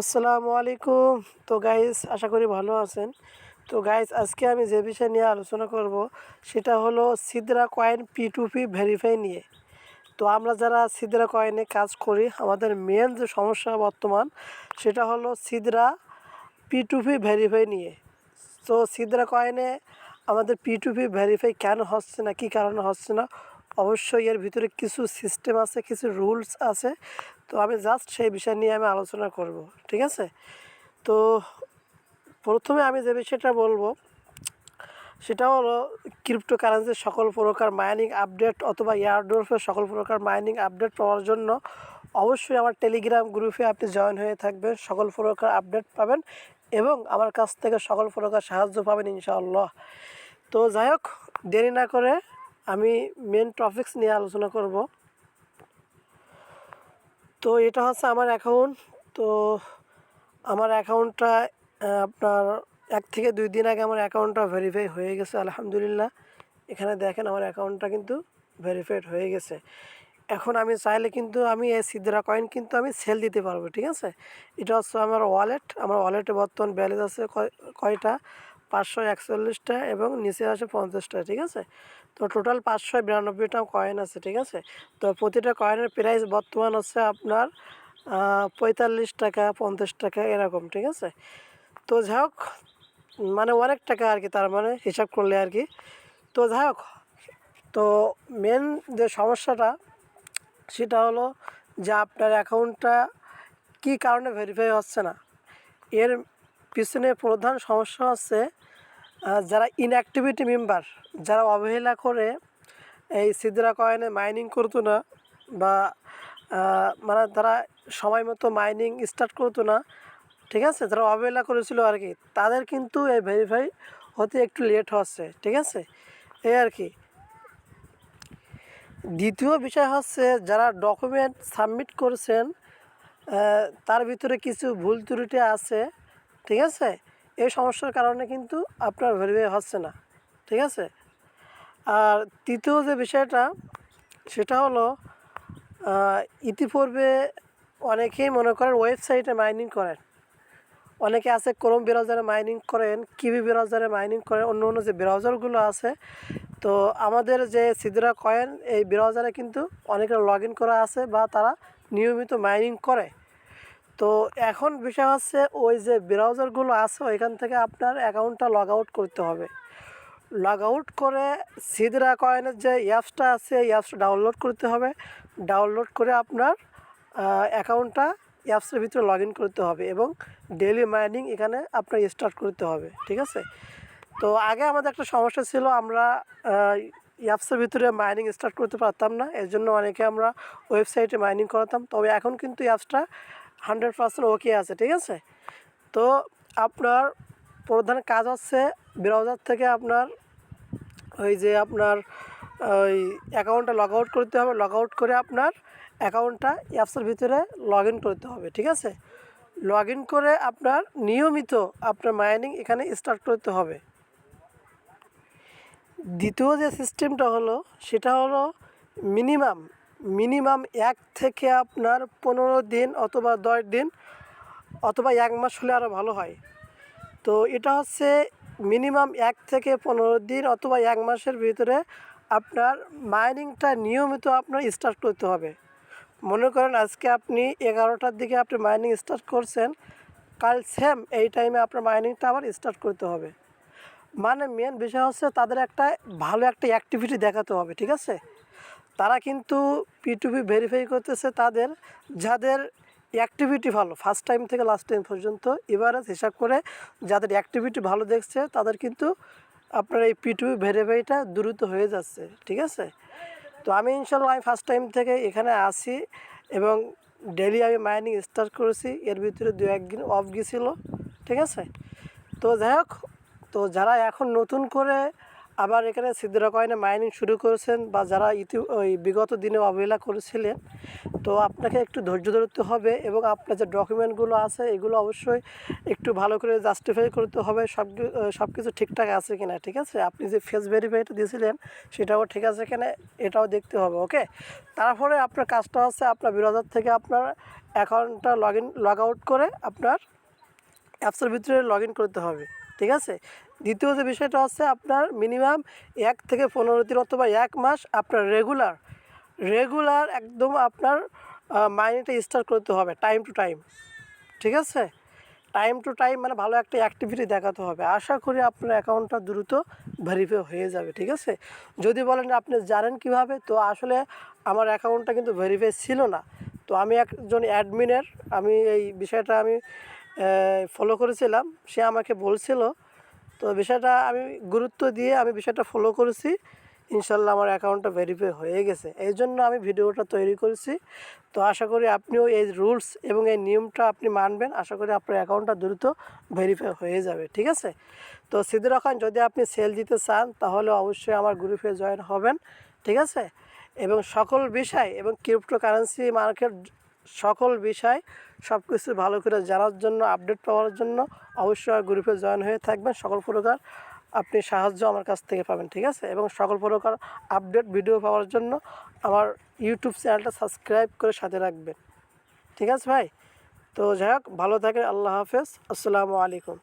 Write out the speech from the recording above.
আসসালামু আলাইকুম। তো গাইস আশা করি ভালো আছেন। তো গাইস আজকে আমি যে বিষয় নিয়ে আলোচনা করব, সেটা হলো Sidra coin P to P verify নিয়ে। তো আমরা যারা সিদ্রা কয়েনে কাজ করি, আমাদের মেন যে সমস্যা বর্তমান, সেটা হলো Sidra P to P verify নিয়ে। তো সিদ্রা কয়েনে আমাদের পি টু পি ভেরিফাই কেন হচ্ছে না, কী কারণে হচ্ছে না অবশ্যই এর ভিতরে কিছু সিস্টেম আছে, কিছু রুলস আছে। তো আমি জাস্ট সেই বিষয় নিয়ে আমি আলোচনা করব, ঠিক আছে? তো প্রথমে আমি যে বিষয়টা বলব, সেটা হলো ক্রিপ্টোকারেন্সির সকল প্রকার মাইনিং আপডেট অথবা এয়ারডোরফের সকল প্রকার মাইনিং আপডেট পাওয়ার জন্য অবশ্যই আমার টেলিগ্রাম গ্রুপে আপনি জয়েন হয়ে থাকবেন, সকল প্রকার আপডেট পাবেন এবং আমার কাছ থেকে সকল প্রকার সাহায্য পাবেন ইনশাআল্লাহ। তো যাই হোক, দেরি না করে আমি মেন টপিকস নিয়ে আলোচনা করব। তো এটা হচ্ছে আমার অ্যাকাউন্ট তো আমার অ্যাকাউন্টটা আপনার এক থেকে দুই দিন আগে আমার অ্যাকাউন্টটা ভেরিফাই হয়ে গেছে, আলহামদুলিল্লাহ। এখানে দেখেন আমার অ্যাকাউন্টটা কিন্তু ভেরিফাইড হয়ে গেছে। এখন আমি চাইলে কিন্তু আমি এই সিদ্রা কয়েন কিন্তু আমি সেল দিতে পারব, ঠিক আছে? এটা হচ্ছে আমার ওয়ালেট আমার ওয়ালেটে বর্তমান ব্যালেন্স আছে কয়- কয়টা? পাঁচশো একচল্লিশটা এবং নিচে আছে পঞ্চাশটা, ঠিক আছে? তো টোটাল পাঁচশো বিরানব্বইটা কয়েন আছে, ঠিক আছে? তো প্রতিটা কয়েনের প্রাইস বর্তমান হচ্ছে আপনার পঁয়তাল্লিশ টাকা, পঞ্চাশ টাকা এরকম, ঠিক আছে? তো যাই হোক মানে অনেক টাকা আর কি, তার মানে হিসাব করলে আর কি। তো যাই হোক, তো মেন যে সমস্যাটা, সেটা হলো যে আপনার অ্যাকাউন্টটা কী কারণে ভেরিফাই হচ্ছে না? এর পিছনে প্রধান সমস্যা হচ্ছে যারা ইনঅ্যাক্টিভিটি মেম্বার যারা অবহেলা করে, এই সিদ্রা কয়েনে মাইনিং করতো না বা মানে তারা সময় মতো মাইনিং স্টার্ট করতো না, ঠিক আছে? যারা অবহেলা করেছিল আর কি, তাদের কিন্তু এই ভেরিফাই হতে একটু লেট হচ্ছে, ঠিক আছে? এই আর কি। দ্বিতীয় বিষয় হচ্ছে, যারা ডকুমেন্ট সাবমিট করছেন তার ভিতরে কিছু ভুল ত্রুটি আছে, ঠিক আছে? এই সমস্যার কারণে কিন্তু আপনার ভেরিফাই হচ্ছে না, ঠিক আছে? আর তৃতীয় যে বিষয়টা, সেটা হলো ইতিপূর্বে অনেকেই মনে করেন ওয়েবসাইটে মাইনিং করেন। অনেকে আছে ক্রোম ব্রাউজারে মাইনিং করেন কিবি ব্রাউজারে মাইনিং করেন, অন্য অন্য যে ব্রাউজারগুলো আছে। তো আমাদের যে সিদ্রা কয়েন, এই ব্রাউজারে কিন্তু অনেকের লগ ইন করা আছে বা তারা নিয়মিত মাইনিং করে। তো এখন বিষয় হচ্ছে ওই যে ব্রাউজারগুলো আছে, ওইখান থেকে আপনার অ্যাকাউন্টটা লগ আউট করতে হবে। লগ আউট করে সিদরা কয়েনের যে অ্যাপসটা আছে, এই অ্যাপসটা ডাউনলোড করতে হবে। ডাউনলোড করে আপনার অ্যাকাউন্টটা অ্যাপসের ভিতরে লগ ইন করতে হবে এবং ডেলি মাইনিং এখানে আপনার স্টার্ট করতে হবে, ঠিক আছে? তো আগে আমাদের একটা সমস্যা ছিল, আমরা অ্যাপসের ভিতরে মাইনিং স্টার্ট করতে পারতাম না, এর জন্য অনেকে আমরা ওয়েবসাইটে মাইনিং করাতাম। তবে এখন কিন্তু অ্যাপসটা হান্ড্রেড পার্সেন্ট ওকে আছে, ঠিক আছে? তো আপনার প্রধান কাজ হচ্ছে ব্রাউজার থেকে আপনার ওই যে আপনার ওই অ্যাকাউন্টটা লগ আউট করতে হবে লগ আউট করে আপনার অ্যাকাউন্টটা অ্যাপসের ভিতরে লগ ইন করতে হবে, ঠিক আছে? লগ ইন করে আপনার নিয়মিত আপনার মাইনিং এখানে স্টার্ট করতে হবে। দ্বিতীয় যে সিস্টেমটা হলো, সেটা হলো মিনিমাম মিনিমাম এক থেকে আপনার পনেরো দিন অথবা দশ দিন অথবা এক মাস হলে আরও ভালো হয়। তো এটা হচ্ছে মিনিমাম এক থেকে পনেরো দিন অথবা এক মাসের ভিতরে আপনার মাইনিংটা নিয়মিত আপনার স্টার্ট করতে হবে। মনে করেন আজকে আপনি এগারোটার দিকে আপনি মাইনিং স্টার্ট করছেন, কাল সেম এই টাইমে আপনার মাইনিংটা আবার স্টার্ট করতে হবে। মানে মেন বিষয় হচ্ছে তাদের একটা ভালো একটা অ্যাক্টিভিটি দেখাতে হবে, ঠিক আছে? তারা কিন্তু পি টু পি ভেরিফাই করতেছে তাদের, যাদের অ্যাক্টিভিটি ভালো ফার্স্ট টাইম থেকে লাস্ট টাইম পর্যন্ত এভারেজ হিসাব করে যাদের অ্যাক্টিভিটি ভালো দেখছে, তাদের কিন্তু আপনার এই পি টু পি ভেরিফাইটা দ্রুত হয়ে যাচ্ছে, ঠিক আছে? তো আমি ইনশাল্লাহ আমি ফার্স্ট টাইম থেকে এখানে আসি এবং ডেলি আমি মাইনিং স্টার্ট করেছি, এর ভিতরে দু একদিন অফ গিয়েছিল ঠিক আছে? তো যাই হোক, তো যারা এখন নতুন করে আবার এখানে সিদ্ধরা কয়েনে মাইনিং শুরু করেছেন বা যারা ইতি ওই বিগত দিনে অবহেলা করেছিলেন, তো আপনাকে একটু ধৈর্য ধরতে হবে এবং আপনার যে ডকুমেন্টগুলো আছে, এগুলো অবশ্যই একটু ভালো করে জাস্টিফাই করতে হবে, সব সব কিছু ঠিকঠাক আছে কিনা, ঠিক আছে? আপনি যে ফেস ভেরিফাইটা দিয়েছিলেন, সেটাও ঠিক আছে কিনা, এটাও দেখতে হবে ওকে তারপরে আপনার কাজটা হচ্ছে আপনার বিরাজার থেকে আপনার অ্যাকাউন্টটা লগ ইন লগ আউট করে আপনার অ্যাপসের ভিতরে লগ ইন করতে হবে, ঠিক আছে? দ্বিতীয় যে বিষয়টা হচ্ছে আপনার মিনিমাম এক থেকে পনেরো দিন অথবা এক মাস আপনার রেগুলার রেগুলার একদম আপনার মাইন্ডটা স্টার্ট করতে হবে টাইম টু টাইম ঠিক আছে? টাইম টু টাইম মানে ভালো একটা অ্যাক্টিভিটি দেখাতে হবে। আশা করি আপনার অ্যাকাউন্টটা দ্রুত ভেরিফাই হয়ে যাবে, ঠিক আছে? যদি বলেন আপনি জানেন কীভাবে, তো আসলে আমার অ্যাকাউন্টটা কিন্তু ভেরিফাই ছিল না। তো আমি একজন অ্যাডমিনের আমি এই বিষয়টা আমি ফলো করেছিলাম। সে আমাকে বলছিল তো বিষয়টা আমি গুরুত্ব দিয়ে আমি বিষয়টা ফলো করেছি। ইনশাল্লাহ আমার অ্যাকাউন্টটা ভেরিফাই হয়ে গেছে। এই জন্য আমি ভিডিওটা তৈরি করেছি। তো আশা করি আপনিও এই রুলস এবং এই নিয়মটা আপনি মানবেন। আশা করি আপনার অ্যাকাউন্টটা দ্রুত ভেরিফাই হয়ে যাবে। ঠিক আছে? তো সিদ্দির খান, যদি আপনি সেল দিতে চান, তাহলে অবশ্যই আমার গ্রুপে জয়েন হবেন। ঠিক আছে? এবং সকল বিষয় এবং ক্রিপ্টো কারেন্সি মার্কেট সকল বিষয় সব কিছু ভালো করে জানার জন্য আপডেট পাওয়ার জন্য অবশ্যই গ্রুপে জয়েন হয়ে থাকবেন। সকল প্রকার আপনি সাহায্য আমার কাছ থেকে পাবেন, ঠিক আছে? এবং সকল প্রকার আপডেট ভিডিও পাওয়ার জন্য আমার ইউটিউব চ্যানেলটা সাবস্ক্রাইব করে সাথে রাখবেন, ঠিক আছে ভাই? তো যাই হোক, ভালো থাকে আল্লাহ হাফেজ। আসসালামু আলাইকুম।